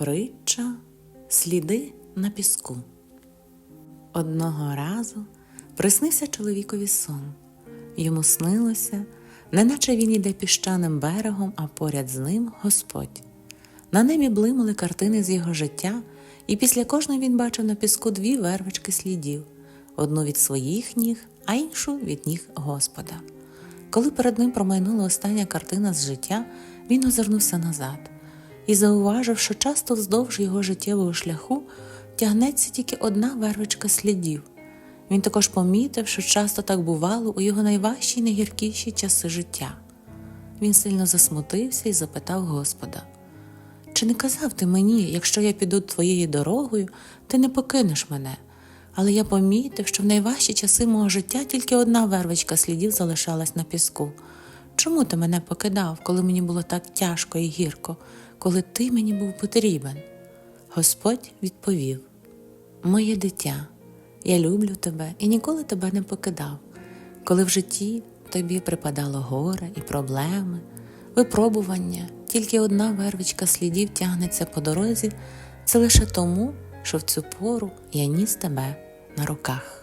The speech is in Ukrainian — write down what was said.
Притча Сліди на піску. Одного разу приснився чоловікові сон. Йому снилося, неначе він іде піщаним берегом, а поряд з ним Господь. На небі блимали картини з його життя, і після кожної він бачив на піску дві вервички слідів: одну від своїх ніг, а іншу від ніг Господа. Коли перед ним промайнула остання картина з життя, він озирнувся назад і зауважив, що часто вздовж його життєвого шляху тягнеться тільки одна вервичка слідів. Він також помітив, що часто так бувало у його найважчі й найгіркіші часи життя. Він сильно засмутився і запитав Господа: Чи не казав ти мені, якщо я піду твоєю дорогою, ти не покинеш мене? Але я помітив, що в найважчі часи мого життя тільки одна вервичка слідів залишалась на піску. Чому ти мене покидав, коли мені було так тяжко і гірко, коли ти мені був потрібен? Господь відповів: Моє дитя, я люблю тебе і ніколи тебе не покидав. Коли в житті тобі припадало горе і проблеми, випробування, тільки одна вервичка слідів тягнеться по дорозі, це лише тому, що в цю пору я ніс тебе на руках.